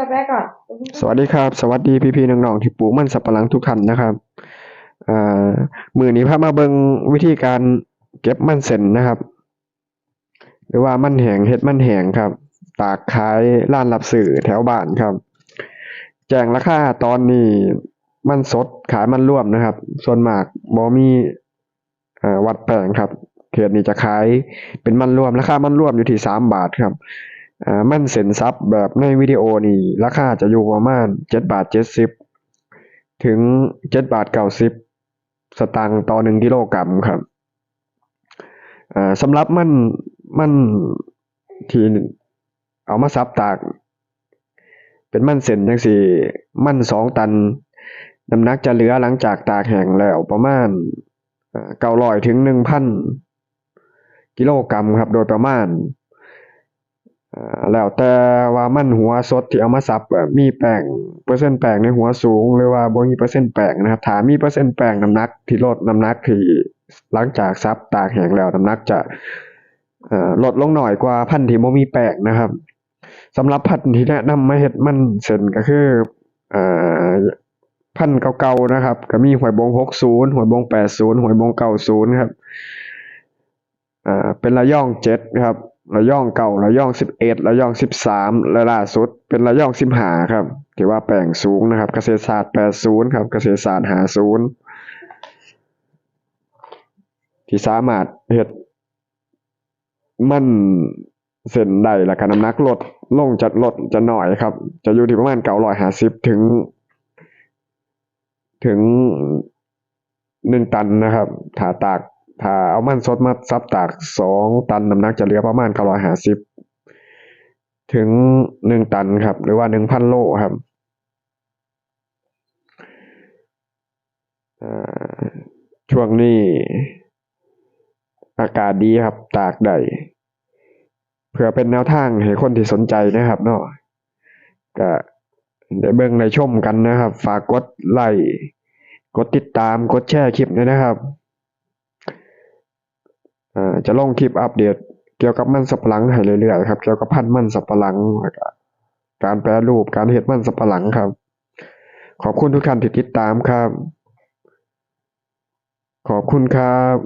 สวัสดีครับ สวัสดีพี่ๆน้องๆที่ปลูกมันสับปะหลังทุกท่านนะครับอ่ามื้อนี้พามาเบิงวิธีการเก็บมันเส้นนะครับ หรือว่ามันแหงเฮ็ดมันแหงครับ ตากขายร้านรับซื้อแถวบ้านครับ แจ้งราคาตอนนี้มันสดขายมันร่วมนะครับ ส่วนมากบ่มีอ่อวัดแปลงครับ เขตนี้จะขายเป็นมันร่วมราคามันร่วมอยู่ที่สามบาทครับ มันเส้นซับแบบในวิดีโอนี่ราคาจะอยู่ประมาณเจ็ดบาทเจ็ดสิบถึงเจ็ดบาทเก้าสิบสตางค์ต่อหนึ่งกิโลกรัมครับสำหรับมันมันที่เอามาซับตาก เป็นมันเส้นจังสี่มันสองตันน้ำหนักจะเหลือหลังจากตากแห้งแล้วประมาณเก้าร้อยถึงหนึ่งพันกิโลกรัมครับ โดยประมาณ แล้วแต่ว่ามันหัวสดที่เอามาสับมีแป้งเปอร์เซ็นต์แป้งในหัวสูงหรือว่าบ่มีเปอร์เซ็นต์แป้งนะครับถ้ามีเปอร์เซ็นต์แป้งน้ำหนักที่ลดน้ำหนักที่หลังจากซับตากแห้งแล้วน้ำหนักจะลดลงหน่อยกว่าพันธุ์ที่บ่มีแป้งนะครับสำหรับพันธุ์ที่แนะนำมาเฮ็ดมันเส้นก็คืออพันธุ์เก่าๆนะครับ ก็มีหวยบง60หวยบง80หวยบง90ครับเป็นระย่องเจ็ดครับ ระย่องเก่าระย่องสิบเอ็ดระย่องสิบสามและล่าสุด เป็นระย่องสิบห้าครับถือว่าแปลงสูงนะครับเกษตรศาสตร์แปดศูนย์ครับเกษตรศาสตร์หาศูนย์ที่สามารถเฮ็ดมันเส้นได้แล้วก็น้ำหนักลดลงจะลดจะหน่อยครับ จะอยู่ที่ประมาณเก้าร้อยห้าสิบถึง ถึงหนึ่งตันนะครับถ้าตาก ถ้าเอามันสดมาซับตากสองตันน้ำหนักจะเหลือประมาณเก้าร้อยห้าสิบถึงหนึ่งตันครับ หรือว่าหนึ่งพันโลครับช่วงนี้อากาศดีครับ ตากได้เพื่อเป็นแนวทางให้คนที่สนใจนะครับเนาะก็ได้เบิ่งได้ชมกันนะครับ ฝากกดไลค์กดติดตามกดแชร์คลิปด้วยนะครับ จะลงคลิปอัปเดต เกี่ยวกับมันสับปะหลังให้เรื่อยๆครับ เกี่ยวกับพันธุ์มันสับปะหลังการแปรรูปการเห็ดมันสับปะหลังครับ ขอบคุณทุกท่านที่ติดตามครับ ขอบคุณครับ